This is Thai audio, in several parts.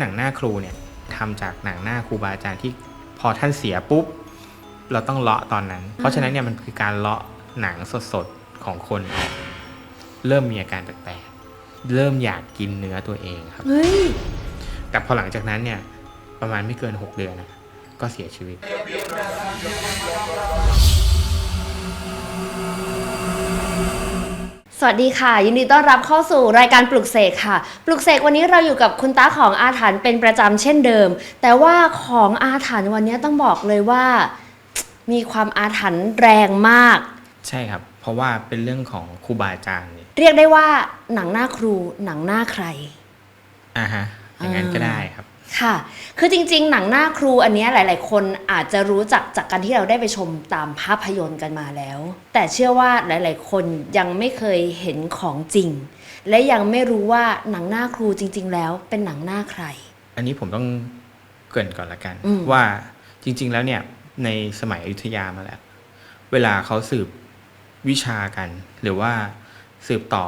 หนังหน้าครูเนี่ยทำจากหนังหน้าครูบาอาจารย์ที่พอท่านเสียปุ๊บ เราต้องเลาะตอนนั้น เพราะฉะนั้นเนี่ยมันคือการเลาะหนังสดๆของคนออกเริ่มมีอาการแปลกๆเริ่มอยากกินเนื้อตัวเองครับ เฮ้ย แต่พอหลังจากนั้นเนี่ยประมาณไม่เกิน 6 เดือนนะก็เสียชีวิต สวัสดีค่ะ ยินดีต้อนรับเข้าสู่รายการปลุกเสกค่ะ ปลุกเสกวันนี้เราอยู่กับคุณตาของอาถรรพ์เป็นประจำเช่นเดิม แต่ว่าของอาถรรพ์วันนี้ต้องบอกเลยว่า มีความอาถรรพ์แรงมาก ใช่ครับ เพราะว่าเป็นเรื่องของครูบาอาจารย์เนี่ยเรียกได้ว่าหนังหน้าครูหนังหน้าใครอ่าฮะอย่างนั้นก็ได้ครับ ค่ะ คือจริงๆ หนังหน้าครูอันเนี้ยหลาย ๆ คนอาจจะรู้จักจากการที่เราได้ไปชมตามภาพยนตร์กันมาแล้ว แต่เชื่อว่าหลาย ๆ คนยังไม่เคยเห็นของจริง และยังไม่รู้ว่าหนังหน้าครูจริง ๆ แล้วเป็นหนังหน้าใคร อันนี้ผมต้องเกริ่นก่อนละกันอืมว่าจริง ๆ แล้วเนี่ยในสมัยอยุธยามาแล้ว เวลาเขาสืบวิชากัน หรือว่าสืบต่อ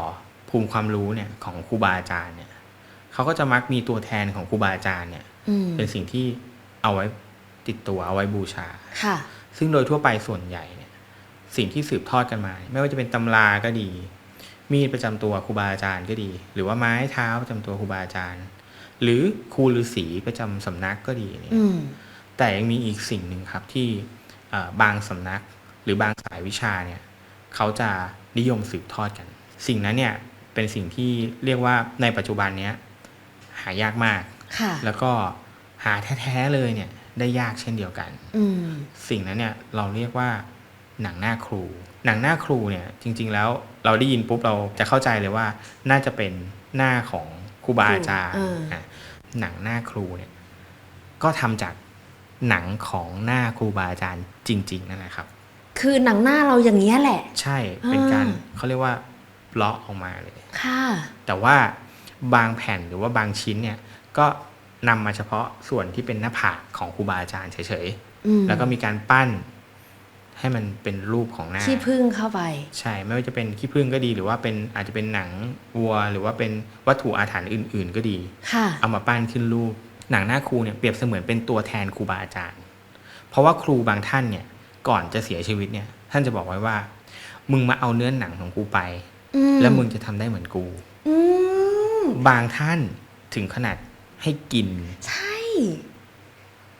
ภูมิความรู้เนี่ยของครูบาอาจารย์เนี่ย เขาก็จะมักมีตัวแทนของครูบาอาจารย์เนี่ยอืมเป็นสิ่งที่เอาไว้ติดตัวเอาไว้บูชาค่ะ ซึ่งโดยทั่วไปส่วนใหญ่เนี่ย สิ่งที่สืบทอดกันมา ไม่ว่าจะเป็นตำราก็ดี มีดประจำตัวครูบาอาจารย์ก็ดี หรือว่าไม้เท้าประจำตัวครูบาอาจารย์ หรือครูฤาษีประจำสำนักก็ดีเนี่ยอืมแต่ยังมีอีกสิ่งหนึ่งครับที่เอ่อบางสำนักหรือบางสายวิชาเนี่ย เขาจะนิยมสืบทอดกัน สิ่งนั้นเนี่ยเป็นสิ่งที่เรียกว่าในปัจจุบันเนี้ย หายากมากค่ะแล้วก็หาแท้ๆเลยเนี่ยได้ยากเช่นเดียวกันอืมสิ่งนั้นเนี่ยเราเรียกว่าหนังหน้าครู หนังหน้าครูเนี่ยจริง ๆ แล้วเราได้ยินปุ๊บเราจะเข้าใจเลยว่า น่าจะเป็นหน้าของครูบาอาจารย์เอออะหนังหน้าครูเนี่ยก็ทำจากหนังของหน้าครูบาอาจารย์จริง ๆ นั่นแหละครับ คือหนังหน้าเราอย่างเงี้ยแหละ ใช่เป็นการอ่าเขาเรียกว่าเลาะออกมาเลย ค่ะ แต่ว่า บางแผ่นหรือว่าบางชิ้นเนี่ยก็นำมาเฉพาะส่วนที่เป็นหน้าผากของครูบาอาจารย์เฉยๆอืมแล้วก็มีการปั้น ให้มันเป็นรูปของหน้าที่พึ่งเข้าไป ใช่ไม่ว่าจะเป็นขี้ผึ้งก็ดีหรือว่าเป็นอาจจะเป็นหนังวัว หรือว่าเป็นวัตถุอาถรรพ์อื่น ๆ ก็ดีค่ะเอามาปั้นขึ้นรูป หนังหน้าครูเนี่ยเปรียบเสมือนเป็นตัวแทนครูบาอาจารย์ เพราะว่าครูบางท่านเนี่ยก่อนจะเสียชีวิตเนี่ย ท่านจะบอกไว้ว่า มึงมาเอาเนื้อหนังของกูไปอืมแล้วมึงจะทำได้เหมือนกู อืม บางท่านถึงขนาดให้กิน ใช่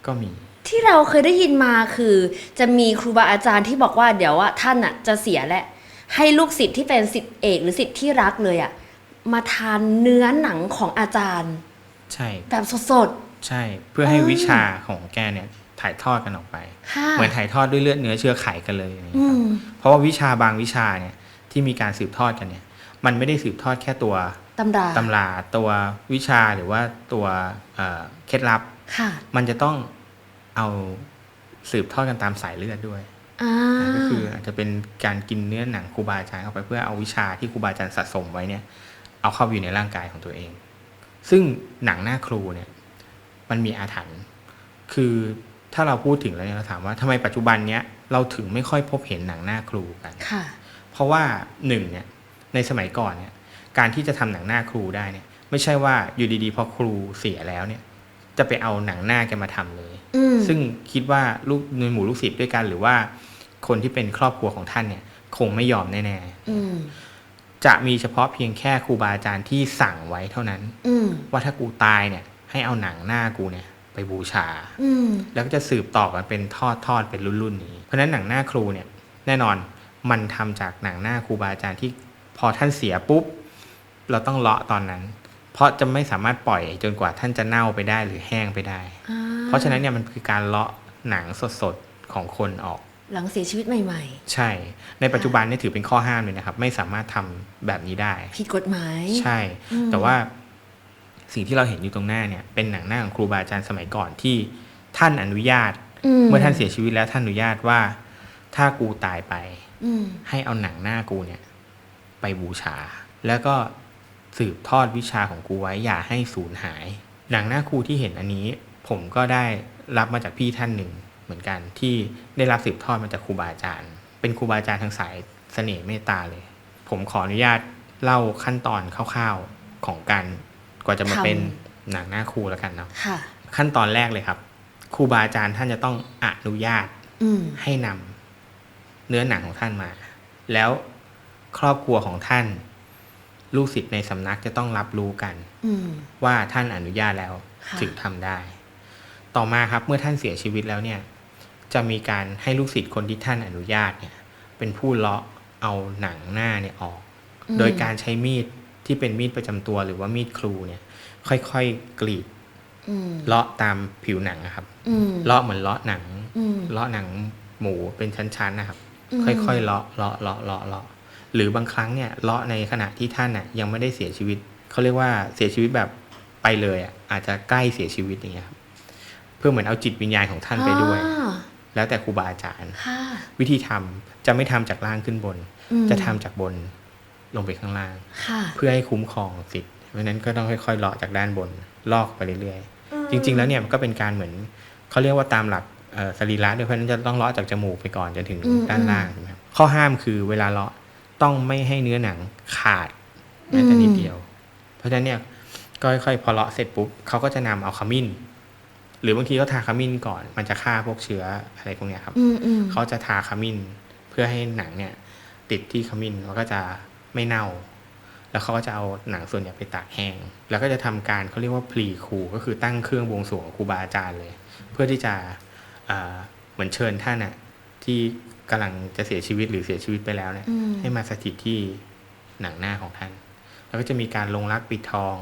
ก็มี ที่เราเคยได้ยินมาคือ จะมีครูบาอาจารย์ที่บอกว่าเดี๋ยวว่าท่านอะจะเสียแหละ ให้ลูกศิษย์ที่เป็นศิษย์เอกหรือศิษย์ที่รักเลยอะมาทานเนื้อหนังของอาจารย์ ใช่แบบสดใช่เพื่อให้อ่าวิชาของแกเนี่ยถ่ายทอดกันออกไปๆค่ะเหมือนถ่ายทอดด้วยเลือดเนื้อเชื้อไขกันเลยอย่างนี้อืครับมเพราะว่าวิชาบางวิชาเนี่ยที่มีการสืบทอดกันเนี่ย มันไม่ได้สืบทอดแค่ตัว ตำราตำราตัววิชาหรือว่าตัวเอ่อเคล็ดลับค่ะมันจะต้องเอาสืบทอดกันตามสายเลือดด้วยอ่าก็คืออาจจะเป็นการกินเนื้อหนังครูบาอาจารย์เข้าไปเพื่อเอาวิชาที่ครูบาอาจารย์สะสมไว้เนี่ย เอาเข้าไปอยู่ในร่างกายของตัวเอง ซึ่งหนังหน้าครูเนี่ย มันมีอาถรรพ์คือถ้าเราพูดถึงแล้วเนี่ยเราถามว่าทำไมปัจจุบันเนี้ยเราถึงไม่ค่อยพบเห็นหนังหน้าครูกันค่ะ เพราะว่าหนึ่งเนี่ยในสมัยก่อนเนี่ย การที่จะทำหนังหน้าครูได้เนี่ย ไม่ใช่ว่าอยู่ดีๆพอครูเสียแล้วเนี่ย จะไปเอาหนังหน้าแกมาทำเลยอืมซึ่งคิดว่าลูกในหมู่ลูกศิษย์ด้วยกันหรือว่า คนที่เป็นครอบครัวของท่านเนี่ย คงไม่ยอมแน่อืมๆจะมีเฉพาะเพียงแค่ครูบาอาจารย์ที่สั่งไว้เท่านั้นอืมว่าถ้ากูตายเนี่ย ให้เอาหนังหน้ากูเนี่ยไปบูชาอืมแล้วก็จะสืบต่อกันเป็นทอดทอดๆเป็นรุ่นๆนี้ เพราะฉะนั้นหนังหน้าครูเนี่ย แน่นอนมันทำจากหนังหน้าครูบาอาจารย์ที่พอท่านเสียปุ๊บ เราต้องเลาะตอนนั้น เพราะจะไม่สามารถปล่อยจนกว่าท่านจะเน่าไปได้หรือแห้งไปได้อ่เพราะฉะนั้นเนี่ยมันคือการเลาะหนังสดๆของคนออก หลังเสียชีวิตใหม่ใช่ ในปัจจุบันเนี่ยถือเป็นข้อห้ามเลยนะครับ ไม่สามารถทำแบบนี้ได้ๆผิดกฎหมายใช่อืมแต่ว่าสิ่งที่เราเห็นอยู่ตรงหน้าเนี่ยเป็นหนังหน้าของครูบาอาจารย์สมัยก่อนที่ท่านอนุญาต เมื่อท่านเสียชีวิตแล้วท่านอนุญาตว่า ถ้ากูตายไปอืมให้เอาหนังหน้ากูเนี่ย ไปบูชา แล้วก็ สืบทอดวิชาของกูไว้อย่าให้สูญหาย หนังหน้าครูที่เห็นอันนี้ ผมก็ได้รับมาจากพี่ท่านหนึ่งเหมือนกันที่ได้รับสืบทอดมาจากครูบาอาจารย์ เป็นครูบาอาจารย์ทางสายเสน่ห์เมตตาเลย ผมขออนุญาตเล่าขั้นตอนคร่าวๆของการกว่าจะมาเป็นทหนังหน้าครูแล้วกันเนาะค่ะขั้นตอนแรกเลยครับครูบาอาจารย์ท่านจะต้องอนุญาตอืมให้นำเนื้อหนังของท่านมา แล้วครอบครัวของท่าน ลูกศิษย์ในสำนักจะต้องรับรู้กันอืมว่าท่านอนุญาตแล้วค่ะถึงทำได้ ต่อมาครับเมื่อท่านเสียชีวิตแล้วเนี่ย จะมีการให้ลูกศิษย์คนที่ท่านอนุญาตเนี่ย เป็นผู้เลาะเอาหนังหน้าเนี่ยออกอืมโดยการใช้มีดที่เป็นมีดประจำตัวหรือว่ามีดครูเนี่ย ค่อยๆกรีดอืมเลาะตามผิวหนังอะครับอืมเลาะเหมือนเลาะหนังอืมเลาะหนังหมูเป็นชั้นๆนะครับอืมค่อยๆเลาะเลาะเลาะเลาะเลาะ หรือบางครั้งเนี่ยเลาะในขณะที่ท่านน่ะยังไม่ได้เสียชีวิตเขาเรียกว่าเสียชีวิตแบบไปเลยอะอาจจะใกล้เสียชีวิตอย่างเงี้ยครับเพื่อเหมือนเอาจิตวิญญาณของท่านไปด้วยอ่าแล้วแต่ครูบาอาจารย์ค่ะวิธีทำจะไม่ทำจากล่างขึ้นบนอืมจะทำจากบนลงไปข้างล่างค่ะเพื่อให้คุ้มครองสิทธิ์เพราะฉะนั้นก็ต้องค่อยๆเลาะจากด้านบน ลอกไปเรื่อยๆ จริง ๆ แล้วเนี่ยมันก็เป็นการเหมือนเขาเรียกว่าตามหลักเอ่อสรีระด้วยเพราะฉะนั้นจะต้องเลาะจากจมูกไปก่อนจนถึงอืมด้านล่างใช่ไหมครับข้อห้ามคือเวลาเลาะ ต้องไม่ให้เนื้อหนังขาดแม้แต่นิดเดียว เพราะฉะนั้นเนี่ยก็ค่อยๆพอเลาะเสร็จปุ๊บเขาก็จะนำเอาขมิ้น หรือบางทีก็ทาขมิ้นก่อน มันจะฆ่าพวกเชื้ออะไรพวกเนี้ยครับอืมอืมเขาจะทาขมิ้นเพื่อให้หนังเนี่ย ติดที่ขมิ้นแล้วก็จะไม่เน่า แล้วเขาก็จะเอาหนังส่วนใหญ่ไปตากแห้ง แล้วก็จะทำการเขาเรียกว่าพลีครูก็คือตั้งเครื่องบวงสรวงครูบาอาจารย์เลย เพื่อที่จะอ่าเหมือนเชิญท่านน่ะที่ กำลังจะเสียชีวิตหรือเสียชีวิตไปแล้วเนี่ยอืมให้มาสถิตที่หนังหน้าของท่าน แล้วก็จะมีการลงรักปิดทอง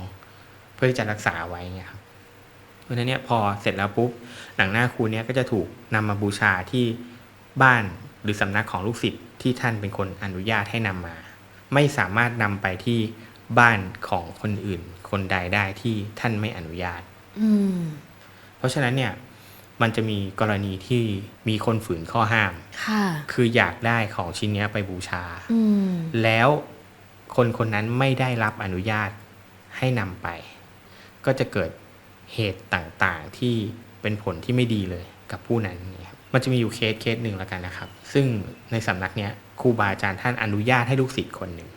เพื่อที่จะรักษาไว้เงี้ยครับเพราะฉะนั้นเนี่ยพอเสร็จแล้วปุ๊บหนังหน้าครูเนี้ยก็จะถูกนำมาบูชาที่บ้านหรือสำนักของลูกศิษย์ที่ท่านเป็นคนอนุญาตให้นำมา ไม่สามารถนำไปที่บ้านของคนอื่น คนใดได้ที่ท่านไม่อนุญาตอืมเพราะฉะนั้นเนี่ย มันจะมีกรณีที่มีคนฝืนข้อห้ามค่ะคืออยากได้ของชิ้นเนี้ยไปบูชาอืมแล้วคนคนนั้นไม่ได้รับอนุญาตให้นำไป ก็จะเกิดเหตุต่างๆที่เป็นผลที่ไม่ดีเลยกับผู้นั้นเนี่ยครับมันจะมีอยู่เคสเคสหนึ่งแล้วกันนะครับ ซึ่งในสำนักเนี้ยครูบาอาจารย์ท่านอนุญาตให้ลูกศิษย์คนหนึ่ง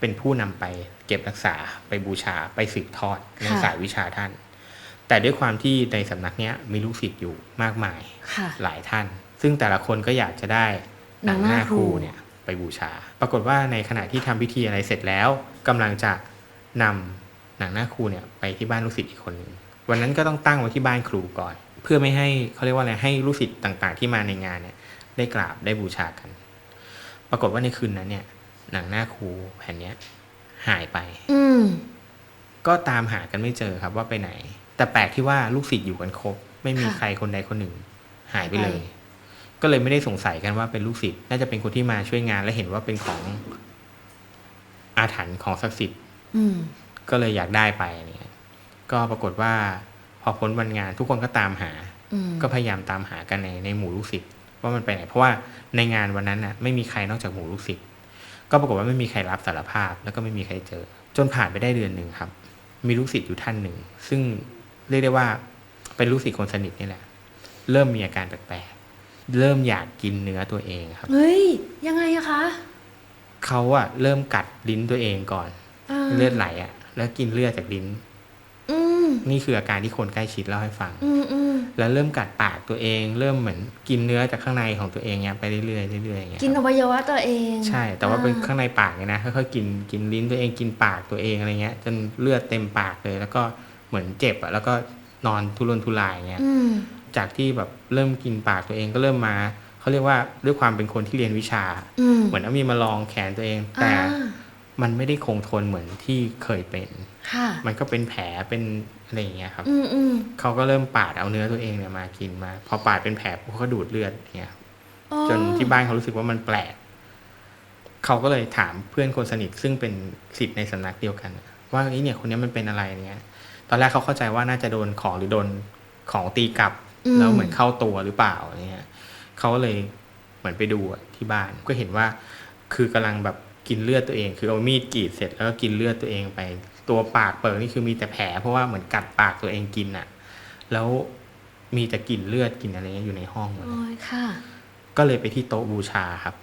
เป็นผู้นำไปเก็บรักษาไปบูชาไปสืบทอดในค่ะสายวิชาท่าน แต่ด้วยความที่ในสำนักเนี้ยมีลูกศิษย์อยู่มากมายค่ะหลายท่าน ซึ่งแต่ละคนก็อยากจะได้หนังหน้าครูเนี่ยไปบูชา ปรากฏว่าในขณะที่ทำพิธีอะไรเสร็จแล้วกำลังจะนำหนังหน้าครูเนี่ยไปที่บ้านลูกศิษย์อีกคนหนึ่งวันนั้นก็ต้องตั้งไว้ที่บ้านครูก่อน เพื่อไม่ให้เขาเรียกว่าอะไรให้ลูกศิษย์ต่างๆ ที่มาในงานเนี่ยได้กราบได้บูชากัน ปรากฏว่าในคืนนั้นเนี่ยหนังหน้าครูแผ่นเนี้ยหายไป อืมก็ตามหากันไม่เจอครับว่าไปไหน แต่แปลกที่ว่าลูกศิษย์อยู่กันครบ ไม่มีค่ะ ใครคนใดคนหนึ่ง หายไปเลยไปก็เลยไม่ได้สงสัยกันว่าเป็นลูกศิษย์น่าจะเป็นคนที่มาช่วยงาน และเห็นว่าเป็นของอาถรรพ์ของศักดิ์สิทธิ์ อืม ก็เลยอยากได้ไปอะไรเงี้ยก็ปรากฏว่า พอพ้นวันงานทุกคนก็ตามหา อืมก็พยายามตามหากันในในหมู่ลูกศิษย์ว่ามันไปไหน เพราะว่าในงานวันนั้นน่ะไม่มีใครนอกจากหมู่ลูกศิษย์ก็ปรากฏว่าไม่มีใครรับสารภาพ แล้วก็ไม่มีใครเจอ จนผ่านไปได้เดือนหนึ่งครับ มีลูกศิษย์อยู่ท่านหนึ่ง ซึ่ง เรียกได้ว่าเป็นลูกศิษย์คนสนิทนี่แหละ เริ่มมีอาการแปลกๆเริ่มอยากกินเนื้อตัวเองครับ เฮ้ย ยังไงอะคะเขาอะเริ่มกัดลิ้นตัวเองก่อนาเลือดไหลอะแล้วกินเลือดจากลิ้นอืมนี่คืออาการที่คนใกล้ชิดเล่าให้ฟังอืมอืมแล้วเริ่มกัดปากตัวเอง เริ่มเหมือนกินเนื้อจากข้างในของตัวเองเนี้ยไปเรื่อยๆเรื่อยๆอย่างเงี้ยกินอวัยวะตัวเอง ใช่ แต่ว่าเป็นอ่ข้างในปากเนี่ยนะค่อยๆกินกินลิ้นตัวเองกินปากตัวเองอะไรเงี้ย จนเลือดเต็มปากเลย แล้วก็ เหมือนเจ็บอะแล้วก็นอนทุรนทุรายเงี้ยอืมจากที่แบบเริ่มกินปากตัวเองก็เริ่มมาเขาเรียกว่าด้วยความเป็นคนที่เรียนวิชาอืมเหมือนเอามีดมาลองแขนตัวเอง แต่อ่ามันไม่ได้คงทนเหมือนที่เคยเป็นค่ะมันก็เป็นแผลเป็นอะไรอย่างเงี้ยครับอืมอืมเขาก็เริ่มปาดเอาเนื้อตัวเองเนี่ยมากินมา พอปาดเป็นแผลปุ๊บเขาก็ดูดเลือดอย่างเงี้ยครับอ๋อจนที่บ้านเขารู้สึกว่ามันแปลกเขาก็เลยถามเพื่อนคนสนิทซึ่งเป็นศิษย์ในสำนักเดียวกันน่ะว่าไอ้เนี่ยคนนี้มันเป็นอะไรเนี่ย ตอนแรกเขาเข้าใจว่าน่าจะโดนของหรือโดนของตีกลับแล้วเหมือนเข้าตัวหรือเปล่าเนี่ยเขาก็เลยเหมือนไปดูอะที่บ้านก็เห็นว่า คือกำลังแบบกินเลือดตัวเอง คือเอามีดกรีดเสร็จแล้วก็กินเลือดตัวเองไป ตัวปากเปิดนี่คือมีแต่แผลเพราะว่าเหมือนกัดปากตัวเองกินอะแล้วมีแต่กลิ่นเลือดกลิ่นอะไรเงี้ยอยู่ในห้องหมดเลยโอ้ยค่ะก็เลยไปที่โต๊ะบูชาครับ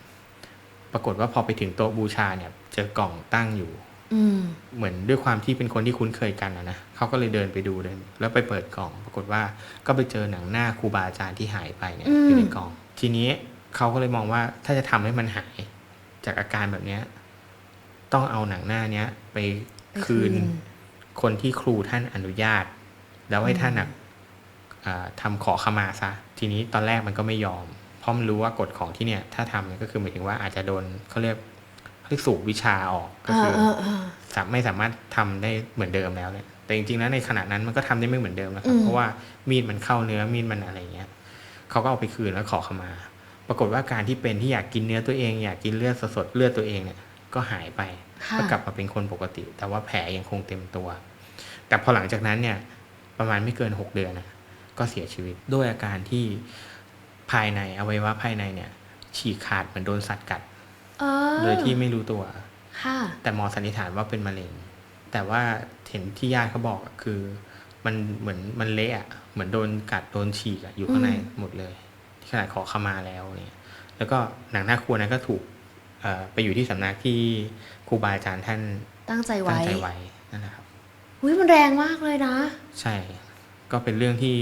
ปรากฏว่าพอไปถึงโต๊ะบูชาเนี่ย เจอกล่องตั้งอยู่อืม เหมือนด้วยความที่เป็นคนที่คุ้นเคยกันนะนะเขาก็เลยเดินไปดูเลยแล้วไปเปิดกล่อง ปรากฏว่าก็ไปเจอหนังหน้าครูบาอาจารย์ที่หายไปเนี่ยอืมอยู่ในกล่อง ทีนี้เขาก็เลยมองว่าถ้าจะทำให้มันหายจากอาการแบบเนี้ย ต้องเอาหนังหน้าเนี้ย ไปไปคืนคนที่ครูท่านอนุญาต แล้วให้ท่านอะอ่าทำขอขมาซะ ทีนี้ตอนแรกมันก็ไม่ยอม เพราะมันรู้ว่ากฎของที่เนี่ย ถ้าทำเนี่ยก็คือหมายถึงว่าอาจจะโดนเขาเรียก เขาเรียกสูบวิชาออกก็เอคืออเออเออสามไม่สามารถทำได้เหมือนเดิมแล้วเนี่ยแต่จริงๆแล้วในขณะนั้นมันก็ทำได้ไม่เหมือนเดิมแล้วครับอืมเพราะว่ามีดมันเข้าเนื้อมีดมันอะไรเงี้ยเขาก็เอาไปคืนแล้วขอขมา ปรากฏว่าการที่เป็นที่อยากกินเนื้อตัวเอง อยากกินเลือดสดๆเลือดตัวเองเนี่ยก็หายไปค่ะก็กลับมาเป็นคนปกติ แต่ว่าแผลยังคงเต็มตัว แต่พอหลังจากนั้นเนี่ย ประมาณไม่เกินหกเดือนนะก็เสียชีวิตด้วยอาการที่ภายในอวัยวะภายในเนี่ย ฉีกขาดเหมือนโดนสัตว์กัด เออโดยที่ไม่รู้ตัว ค่ะ แต่หมอสันนิษฐานว่าเป็นมะเร็ง แต่ว่าเห็นที่ญาติเขาบอกอะคือ มันเหมือนมันเละอะเหมือนโดนกัดโดนฉีกอะอยู่ข้างในอืมหมดเลยที่ขนาดขอขมาแล้วเนี่ยแล้วก็หนังหน้าครัวนั้นก็ถูกเอ่อไปอยู่ที่สำนักที่ครูบาอาจารย์ท่านตั้งใจตั้ไว้งใจไว้นั่นแหละครับอุ้ยมันแรงมากเลยนะ ใช่ ก็เป็นเรื่องที่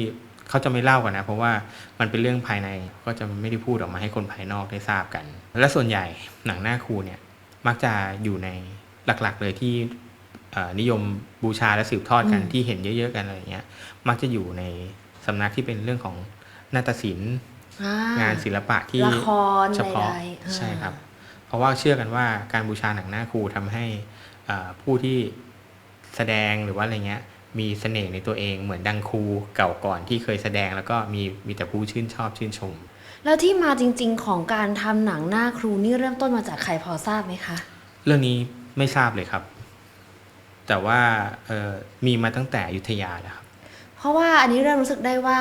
เขาจะไม่เล่ากันนะ เพราะว่ามันเป็นเรื่องภายในก็จะไม่ได้พูดออกมาให้คนภายนอกได้ทราบกัน และส่วนใหญ่หนังหน้าครูเนี่ยมักจะอยู่ในหลักๆเลยที่เอ่อนิยมบูชาและสืบทอดกันอืมที่เห็นเยอะ ๆ กันอะไรอย่างเงี้ย มักจะอยู่ในสำนักที่เป็นเรื่องของนาฏศิลป์อ่างานศิลปะที่ละครเฉพาะใดๆอ่าใช่ครับ เพราะว่าเชื่อกันว่าการบูชาหนังหน้าครูทำให้เอ่อผู้ที่แสดงหรือว่าอะไรเงี้ย มีเสน่ห์ในตัวเองเหมือนดังครูเก่าก่อนที่เคยแสดงแล้วก็มีมีแต่ผู้ชื่นชอบชื่นชม แล้วที่มาจริง ๆ ของการทำหนังหน้าครูนี่เริ่มต้นมาจากใครพอทราบไหมคะ เรื่องนี้ไม่ทราบเลยครับ แต่ว่าเอ่อมีมาตั้งแต่อยุธยาแล้วครับ เพราะว่าอันนี้เริ่มรู้สึกได้ว่า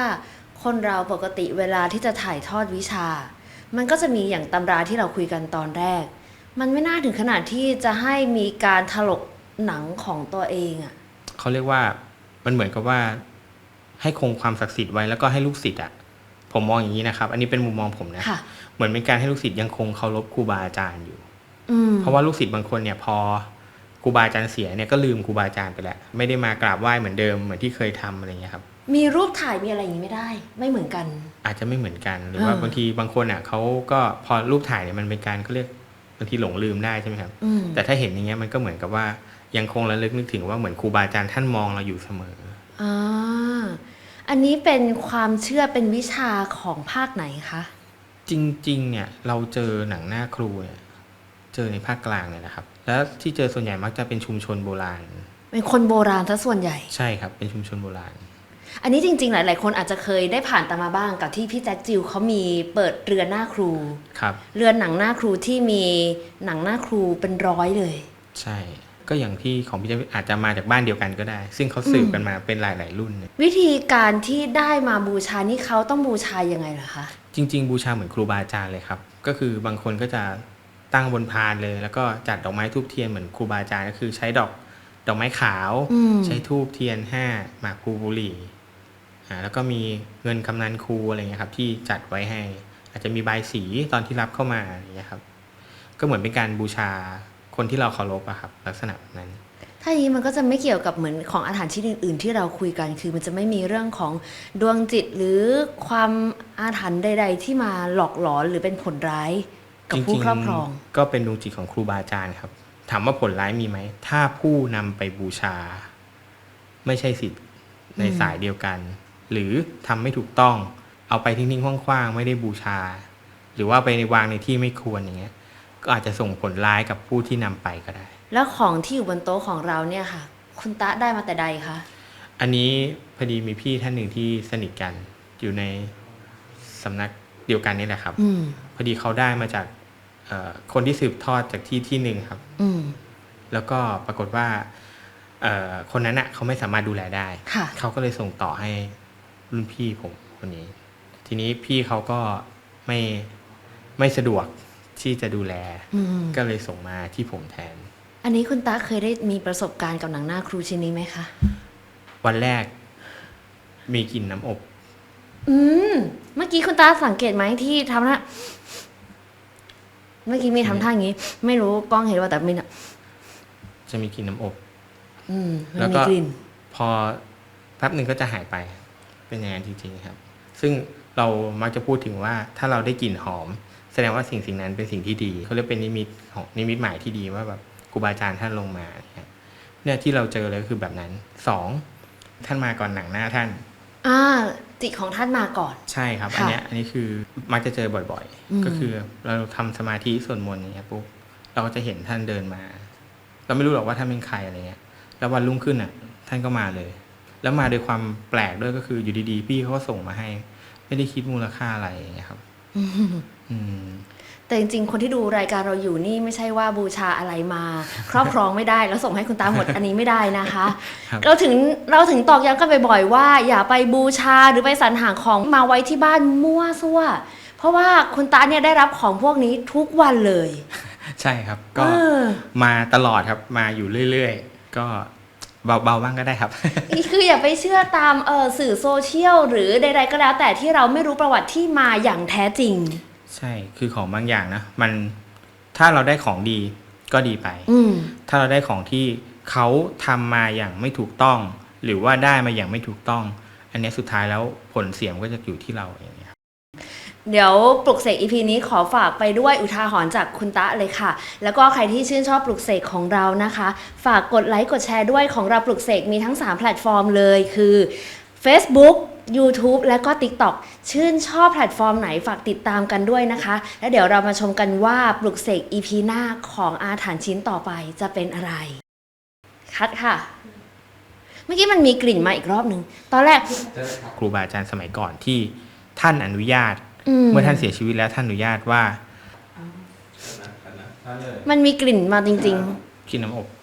คนเราปกติเวลาที่จะถ่ายทอดวิชา มันก็จะมีอย่างตำราที่เราคุยกันตอนแรก มันไม่น่าถึงขนาดที่จะให้มีการถลกหนังของตัวเองอะ เขาเรียกว่ามันเหมือนกับว่าให้คงความศักดิ์สิทธิ์ไว้แล้วก็ให้ลูกศิษย์อะผมมองอย่างนี้นะครับ อันนี้เป็นมุมมองผมนะค่ะเหมือนเป็นการให้ลูกศิษย์ยังคงเคารพครูบาอาจารย์อยู่อืมเพราะว่าลูกศิษย์บางคนเนี่ยพอครูบาอาจารย์เสียเนี่ยก็ลืมครูบาอาจารย์ไปแล้วไม่ได้มากราบไหว้เหมือนเดิมเหมือนที่เคยทำอะไรเงี้ยครับ มีรูปถ่ายมีอะไรอย่างนี้ไม่ได้ ไม่เหมือนกัน อาจจะไม่เหมือนกันหรือว่าอ่าบางทีบางคนอะเขาก็พอรูปถ่ายเนี่ยมันเป็นการเขาเรียกบางทีหลงลืมได้ใช่ไหมครับอืมแต่ถ้าเห็นอย่างเงี้ยมันก็เหมือนกับว่า ยังคงระลึกนึกถึงว่าเหมือนครูบาอาจารย์ท่านมองเราอยู่เสมออ่าอันนี้เป็นความเชื่อเป็นวิชาของภาคไหนคะจริง ๆ เนี่ยเราเจอหนังหน้าครูเนี่ยเจอในภาคกลางเนี่ยนะครับ แล้วที่เจอส่วนใหญ่มักจะเป็นชุมชนโบราณ เป็นคนโบราณซะส่วนใหญ่ ใช่ครับ เป็นชุมชนโบราณ อันนี้จริง ๆ หลาย ๆ คนอาจจะเคยได้ผ่านตามมาบ้างกับที่พี่แจ็คจิวเขามีเปิดเรือนหน้าครูครับ เรือนหนังหน้าครูที่มีหนังหน้าครูเป็นร้อยเลย ใช่ ก็อย่างที่ของพี่เจอาจจะมาจากบ้านเดียวกันก็ได้ ซึ่งเขาสืบกันมาเป็นหลาย ๆ รุ่นเนี่ยวิธีการที่ได้มาบูชานี่เขาต้องบูชายังไงเหรอคะ จริง ๆ บูชาเหมือนครูบาอาจารย์เลยครับ ก็คือบางคนก็จะตั้งบนพานเลย แล้วก็จัดดอกไม้ทูบเทียนเหมือนครูบาอาจารย์ก็คือใช้ดอกดอกไม้ขาวอืมใช้ทูบเทียนห้าหมากพลูบุหรี่อ่าแล้วก็มีเงินกำนันครูอะไรเงี้ยครับที่จัดไว้ให้ อาจจะมีใบายสีตอนที่รับเข้ามาอะไรเงี้ยครับก็เหมือนเป็นการบูชา คนที่เราเคารพอะครับ ลักษณะแบบนั้น ถ้าอย่างนี้มันก็จะไม่เกี่ยวกับเหมือนของอาถรรพ์ชิ้นอื่น ๆ ที่เราคุยกัน คือมันจะไม่มีเรื่องของดวงจิตหรือความอาถรรพ์ใด ๆ ที่มาหลอกหลอนหรือเป็นผลร้ายกับผู้ครอบครอง ก็เป็นดวงจิตของครูบาอาจารย์ครับ ถามว่าผลร้ายมีไหม ถ้าผู้นำไปบูชา ไม่ใช่สิทธิ์ในอืมสายเดียวกัน หรือทำไม่ถูกต้อง เอาไปทิ้งๆคว้างๆ ไม่ได้บูชา หรือว่าไปวางในที่ไม่ควรอย่างเงี้ย ก็อาจจะส่งผลร้ายกับผู้ที่นำไปก็ได้ แล้วของที่อยู่บนโต๊ะของเราเนี่ยค่ะ คุณตะได้มาแต่ใดคะอันนี้พอดีมีพี่ท่านหนึ่งที่สนิทกันอยู่ในสำนักเดียวกันนี่แหละครับ อืม พอดีเขาได้มาจากเอ่อคนที่สืบทอดจากที่ที่หนึ่งครับ อืม แล้วก็ปรากฏว่าเอ่อคนนั้นอะเขาไม่สามารถดูแลได้ ค่ะ เขาก็เลยส่งต่อให้รุ่นพี่ผมคนนี้ ทีนี้พี่เขาก็ไม่ไม่สะดวก ที่จะดูแลอืมก็เลยส่งมาที่ผมแทน อันนี้คุณตาเคยได้มีประสบการณ์กับหนังหน้าครูชิ้นนี้ไหมคะ วันแรกมีกลิ่นน้ำอบ อืมเมื่อกี้คุณตาสังเกตไหมที่ทำท่าเมื่อกี้มีทำท่าอย่างนี้ ไม่รู้กล้องเห็นว่าแต่มีน่ะจะมีกลิ่นน้ำอบ อืมมัแล้นวมีก็กลิ่นพอแป๊บหนึ่งก็จะหายไปเป็นอย่างนั้นจริงๆครับ ซึ่งเรามักจะพูดถึงว่าถ้าเราได้กลิ่นหอม แสดงว่าสิ่งสิ่งนั้นเป็นสิ่งที่ดีเขาเรียกเป็นนิมิตของนิมิตหมายที่ดีว่าแบบครูบาอาจารย์ท่านลงมาเนี่ยเนี่ยที่เราเจอเลยก็คือแบบนั้นสองท่านมาก่อนหนังหน้าท่านอ่าจิตของท่านมาก่อน ใช่ครับค่ะอันเนี้ยอันนี้คือมักจะเจอบ่อยอืมๆก็คือเราทำสมาธิสวดมนต์อย่างเงี้ยปุ๊บเราก็จะเห็นท่านเดินมา เราไม่รู้หรอกว่าท่านเป็นใครอะไรเงี้ย แล้ววันรุ่งขึ้นอะ ท่านก็มาเลย แล้วมาด้วยความแปลกด้วยก็คืออยู่ดีๆ พี่เขาก็ส่งมาให้ ไม่ได้คิดมูลค่าอะไรอย่างเงี้ยครับอืม แต่จริงๆ คนที่ดูรายการเราอยู่นี่ไม่ใช่ว่าบูชาอะไรมา ครอบครองไม่ได้แล้วส่งให้คุณตาหมดอันนี้ไม่ได้นะคะครับเราถึงเราถึงตอกย้ำกันบ่อยๆว่า อย่าไปบูชาหรือไปสรรหาของมาไว้ที่บ้านมั่วซั่ว เพราะว่าคุณตาเนี่ยได้รับของพวกนี้ทุกวันเลย ใช่ครับก็เออมาตลอดครับมาอยู่เรื่อยๆ ก็เบาๆบ้างก็ได้ครับ คืออย่าไปเชื่อตามเออสื่อโซเชียลหรือใดๆก็แล้วแต่ที่เราไม่รู้ประวัติที่มาอย่างแท้จริง ใช่คือของบางอย่างนะ มันถ้าเราได้ของดีก็ดีไป อืม ถ้าเราได้ของที่เขาทำมาอย่างไม่ถูกต้อง หรือว่าได้มาอย่างไม่ถูกต้อง อันเนี้ยสุดท้ายแล้วผลเสียมนก็จะอยู่ที่เราเองครับเดี๋ยวปลุกเสกอีพีนี้ขอฝากไปด้วยอุทาหรณ์จากคุณตะเลยค่ะ แล้วก็ใครที่ชื่นชอบปลุกเสกของเรานะคะ ฝากกดไลค์กดแชร์ด้วยของเราปลุกเสกมีทั้ง 3 แพลตฟอร์มเลยคือ Facebook YouTube และก็ TikTok ชื่นชอบแพลตฟอร์มไหนฝากติดตามกันด้วยนะคะ แล้วเดี๋ยวเรามาชมกันว่าปลุกเสก EP หน้าของอาถรรพ์ชิ้นต่อไปจะเป็นอะไร คัดค่ะ เมื่อกี้มันมีกลิ่นมาอีกรอบหนึ่งตอนแรก ครูบาอาจารย์สมัยก่อนที่ท่านอนุญาตมเมื่อท่านเสียชีวิตแล้วท่านอนุญาตว่ามันมีกลิ่นมาจริง กินน้ำอบ ๆ